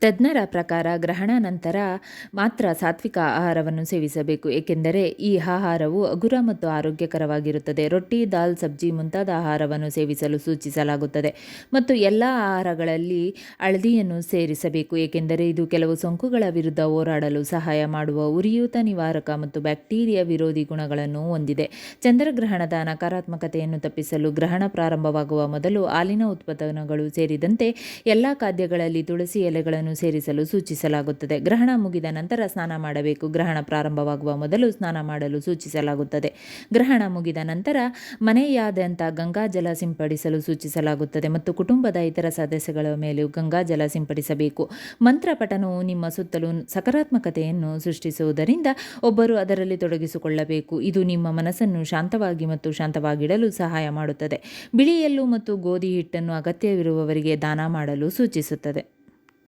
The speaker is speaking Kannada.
ತಜ್ಞರ ಪ್ರಕಾರ ಗ್ರಹಣ ನಂತರ ಮಾತ್ರ ಸಾತ್ವಿಕ ಆಹಾರವನ್ನು ಸೇವಿಸಬೇಕು. ಏಕೆಂದರೆ ಈ ಆಹಾರವು ಅಗುರ ಮತ್ತು ಆರೋಗ್ಯಕರವಾಗಿರುತ್ತದೆ. ರೊಟ್ಟಿ, ದಾಲ್, ಸಬ್ಜಿ ಮುಂತಾದ ಆಹಾರವನ್ನು ಸೇವಿಸಲು ಸೂಚಿಸಲಾಗುತ್ತದೆ. ಮತ್ತು ಎಲ್ಲ ಆಹಾರಗಳಲ್ಲಿ ಹಳದಿಯನ್ನು ಸೇರಿಸಬೇಕು. ಏಕೆಂದರೆ ಇದು ಕೆಲವು ಸೋಂಕುಗಳ ವಿರುದ್ಧ ಹೋರಾಡಲು ಸಹಾಯ ಮಾಡುವ ಉರಿಯೂತ, ನಿವಾರಕ ಮತ್ತು ಬ್ಯಾಕ್ಟೀರಿಯಾ ವಿರೋಧಿ ಗುಣಗಳನ್ನು ಹೊಂದಿದೆ. ಚಂದ್ರಗ್ರಹಣದ ನಕಾರಾತ್ಮಕತೆಯನ್ನು ತಪ್ಪಿಸಲು ಗ್ರಹಣ ಪ್ರಾರಂಭವಾಗುವ ಮೊದಲು ಹಾಲಿನ ಉತ್ಪನ್ನಗಳು ಸೇರಿದಂತೆ ಎಲ್ಲ ಖಾದ್ಯಗಳಲ್ಲಿ ತುಳಸಿ ಎಲೆಗಳನ್ನು ಸೇರಿಸಲು ಸೂಚಿಸಲಾಗುತ್ತದೆ. ಗ್ರಹಣ ಮುಗಿದ ನಂತರ ಸ್ನಾನ ಮಾಡಬೇಕು. ಗ್ರಹಣ ಪ್ರಾರಂಭವಾಗುವ ಮೊದಲು ಸ್ನಾನ ಮಾಡಲು ಸೂಚಿಸಲಾಗುತ್ತದೆ. ಗ್ರಹಣ ಮುಗಿದ ನಂತರ ಮನೆಯಾದ್ಯಂತ ಗಂಗಾಜಲ ಸಿಂಪಡಿಸಲು ಸೂಚಿಸಲಾಗುತ್ತದೆ ಮತ್ತು ಕುಟುಂಬದ ಇತರ ಸದಸ್ಯಗಳ ಮೇಲೂ ಗಂಗಾಜಲ ಸಿಂಪಡಿಸಬೇಕು. ಮಂತ್ರ ಪಠನವು ನಿಮ್ಮ ಸುತ್ತಲೂ ಸಕಾರಾತ್ಮಕತೆಯನ್ನು ಸೃಷ್ಟಿಸುವುದರಿಂದ ಒಬ್ಬರು ಅದರಲ್ಲಿ ತೊಡಗಿಸಿಕೊಳ್ಳಬೇಕು. ಇದು ನಿಮ್ಮ ಮನಸ್ಸನ್ನು ಶಾಂತವಾಗಿ ಮತ್ತು ಶಾಂತವಾಗಿಡಲು ಸಹಾಯ ಮಾಡುತ್ತದೆ. ಬಿಳಿಯಲ್ಲೂ ಮತ್ತು ಗೋಧಿ ಹಿಟ್ಟನ್ನು ಅಗತ್ಯವಿರುವವರಿಗೆ ದಾನ ಮಾಡಲು ಸೂಚಿಸುತ್ತದೆ.